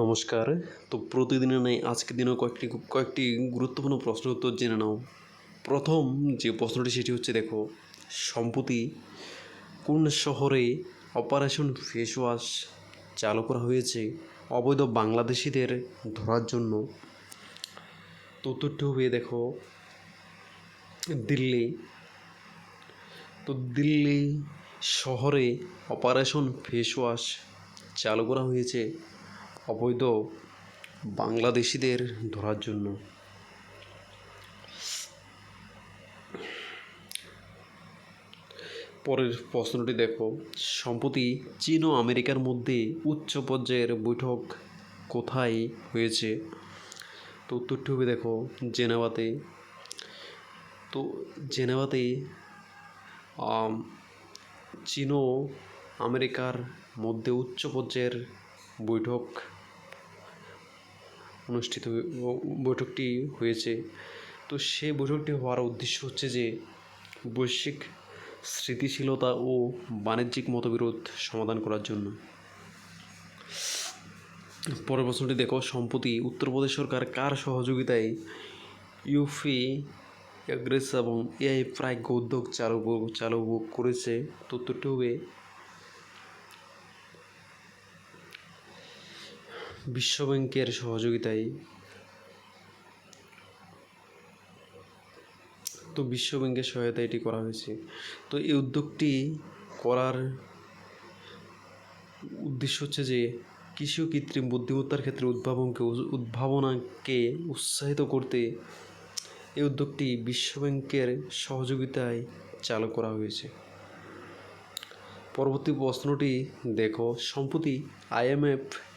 নমস্কার। তো প্রতিদিনের নেই আজকের দিনেও কয়েকটি কয়েকটি গুরুত্বপূর্ণ প্রশ্নের উত্তর জেনে নাও। প্রথম যে প্রশ্নটি, সেটি হচ্ছে দেখো, সম্প্রতি কোন শহরে অপারেশন ফেস ওয়াশ চালু করা হয়েছে? অবৈধ বাংলাদেশিদের ধরার জন্য। তো উত্তরটি হবে দেখো, দিল্লি। তো দিল্লি শহরে অপারেশন ফেস ওয়াশ চালু করা হয়েছে। অবৈধ বাংলাদেশিদের ধরার জন্য। পরের প্রশ্নটি দেখো। সম্প্রতি চীন ও আমেরিকার মধ্যে উচ্চ পর্যায়ের বৈঠক কোথায় হয়েছে? তো উত্তরটি হবে দেখো, জেনেভাতে। তো জেনেভাতে চীন ও আমেরিকার মধ্যে উচ্চ পর্যায়ের বৈঠক অনুষ্ঠিত বৈঠকটি হয়েছে। তো সেই বৈঠকটি হওয়ার উদ্দেশ্য হচ্ছে যে, বৈশ্বিক স্থিতিশীলতা ও বাণিজ্যিক মতবিরোধ সমাধান করার জন্য। পরের প্রশ্নটি, দেখো, সম্প্রতি উত্তরপ্রদেশ সরকার কার সহযোগিতায় ইউফি, এগ্রেস এবং এআই প্রাজ্ঞ উদ্যোগ চালু চালু করেছে? তো উত্তরটি হবে বিশ্বব্যাংকের সহযোগিতায়। তো বিশ্বব্যাংকের সহায়তায় এটি করা হয়েছে। তো এই উদ্যোগটি করার উদ্দেশ্য হচ্ছে যে, কৃষি ও কৃত্রিম বুদ্ধিমত্তার ক্ষেত্রে উদ্ভাবনকে উদ্ভাবনাকে উৎসাহিত করতে এই উদ্যোগটি বিশ্বব্যাংকের সহযোগিতায় চালু করা হয়েছে। পরবর্তী প্রশ্নটি, দেখো, সম্প্রতি আইএমএফ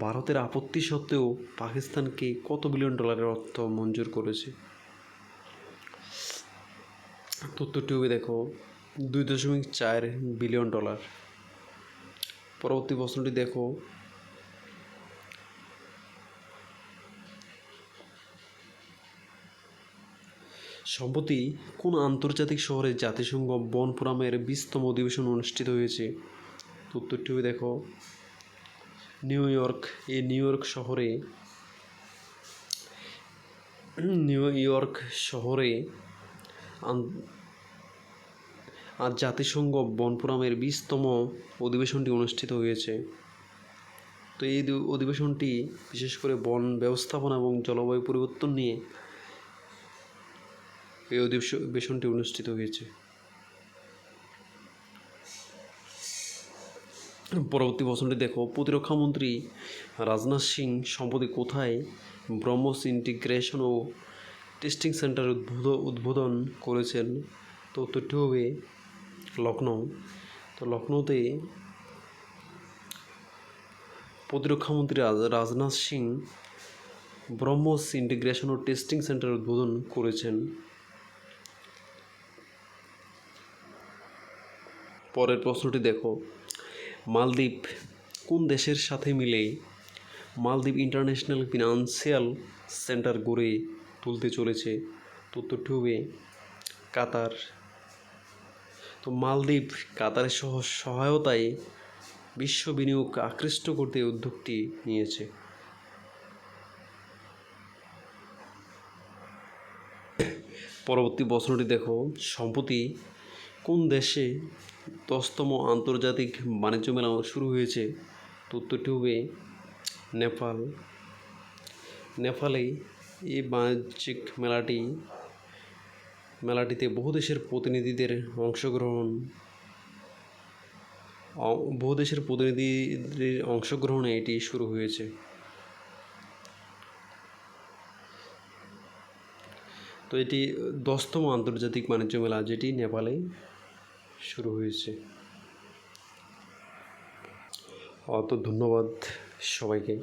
ভারতের আপত্তি সত্ত্বেও পাকিস্তানকে কত বিলিয়ন ডলারের অর্থ মঞ্জুর করেছে? তথ্যটি হবে দেখো, দুই দশমিক চার বিলিয়ন ডলার। পরবর্তী প্রশ্নটি দেখো, সম্প্রতি কোন আন্তর্জাতিক শহরে জাতিসংঘ বন ফোরামের অধিবেশন অনুষ্ঠিত হয়েছে? উত্তরটি হবে দেখো নিউ ইয়র্ক, এই নিউ ইয়র্ক শহরে, নিউ ইয়র্ক শহরে আজ জাতিসংঘ বন ফোরামের বিশতম অধিবেশনটি অনুষ্ঠিত হয়েছে। তো এই অধিবেশনটি বিশেষ করে বন ব্যবস্থাপনা এবং জলবায়ু পরিবর্তন নিয়ে এই অধিবেশনটি অনুষ্ঠিত হয়েছে। পরবর্তী প্রশ্নটি দেখো, প্রতিরক্ষা মন্ত্রী রাজনাথ সিং সম্প্রতি কোথায় ব্রহ্মস ইন্টিগ্রেশন ও টেস্টিং সেন্টার উদ্বোধ, উদ্বোধন করেছেন? তো উত্তরটি হবে লখনৌ তো লখনৌতে প্রতিরক্ষামন্ত্রী রাজ- রাজনাথ সিং ব্রহ্মস ইন্টিগ্রেশন ও টেস্টিং সেন্টার উদ্বোধন করেছেন। পরের প্রশ্নটি দেখো মালদ্বীপ কোন দেশের সাথে মিলে মালদ্বীপ ইন্টারন্যাশনাল ফিনান্সিয়াল সেন্টার গড়ে তুলতে চলেছে? তো উত্তরটি হবে কাতার। তো মালদ্বীপ কাতারের সহ সহায়তায় বিশ্ব বিনিয়োগ আকৃষ্ট করতে উদ্যোগটি নিয়েছে। পরবর্তী প্রশ্নটি দেখো। সম্প্রতি কোন দেশে দশতম আন্তর্জাতিক বাণিজ্য মেলা শুরু হয়েছে তো উত্তরটি হবে নেপাল। নেপালে এই বাণিজ্যিক মেলাটি, মেলাটিতে বহু দেশের প্রতিনিধিদের অংশগ্রহণ বহু দেশের প্রতিনিধিদের অংশগ্রহণে এটি শুরু হয়েছে। তো এটি দশতম আন্তর্জাতিক বাণিজ্য মেলা যেটি নেপালে শুরু হয়েছে। অত ধন্যবাদ সবাইকে।